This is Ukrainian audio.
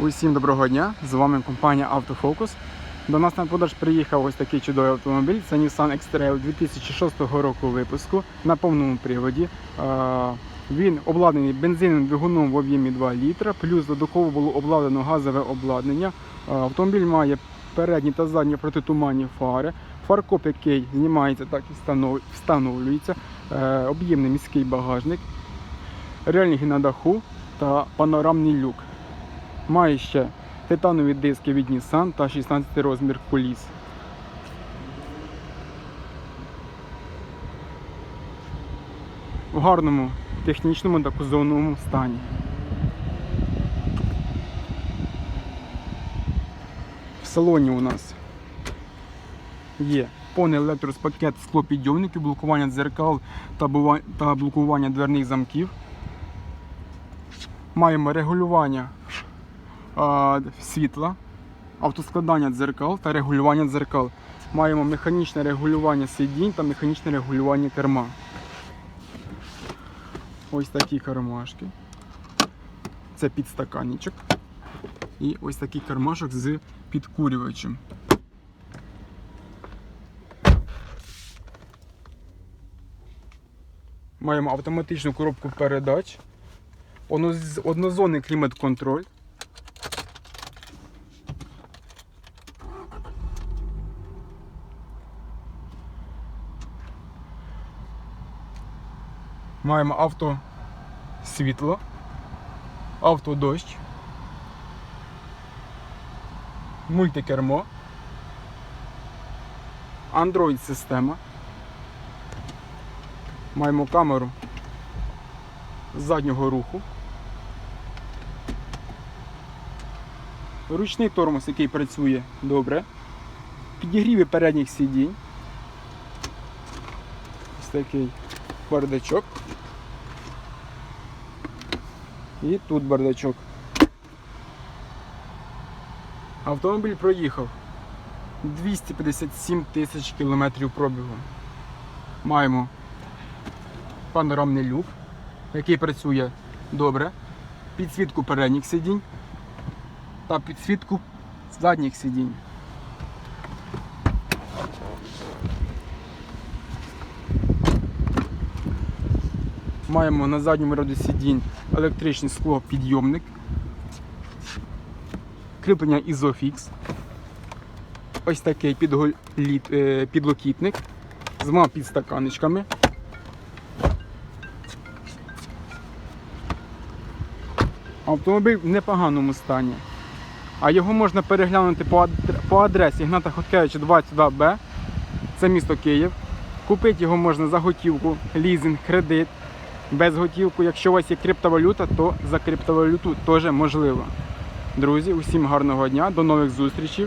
Усім доброго дня! З вами компанія Автофокус. До нас на продаж приїхав ось такий чудовий автомобіль. Це Nissan X-Trail 2006 року випуску на повному приводі. Він обладнаний бензиновим двигуном в об'ємі 2 літра, плюс додатково було обладнано газове обладнання. Автомобіль має передні та задні протитуманні фари. Фаркоп, який знімається, так і встановлюється. Е, Об'ємний міський багажник, рельєфи на даху та панорамний люк. Має ще титанові диски від Nissan та 16 розмір коліс. В гарному технічному та кузовному стані. В салоні у нас є повний електроспакет склопідйомників, блокування дзеркал та блокування дверних замків. Маємо регулювання світла, автоскладання дзеркал та регулювання дзеркал. Маємо механічне регулювання сидінь та механічне регулювання керма. Ось такі кармашки. Це підстаканничок. І ось такий кармашок з підкурювачем. Маємо автоматичну коробку передач, однозонний клімат-контроль. Маємо авто світло, автодощ, мультикермо, Android система. Маємо камеру заднього руху. Ручний тормоз, який працює добре. Підігріви передніх сидінь. Ось такий бардачок. І тут бардачок. Автомобіль проїхав 257 тисяч кілометрів пробігу. Маємо панорамний люк, який працює добре, підсвітку передніх сидінь та підсвітку задніх сидінь. Маємо на задньому ряду сидінь електричне скло підйомник, кріплення Isofix, ось такий е, підлокітник з двома підстаканечками. Автомобіль в непоганому стані. А його можна переглянути по адресі Гната Хоткевича 22Б. Це місто Київ. Купити його можна за готівку, лізинг, кредит, без готівку. Якщо у вас є криптовалюта, то за криптовалюту теж можливо. Друзі, усім гарного дня, до нових зустрічей.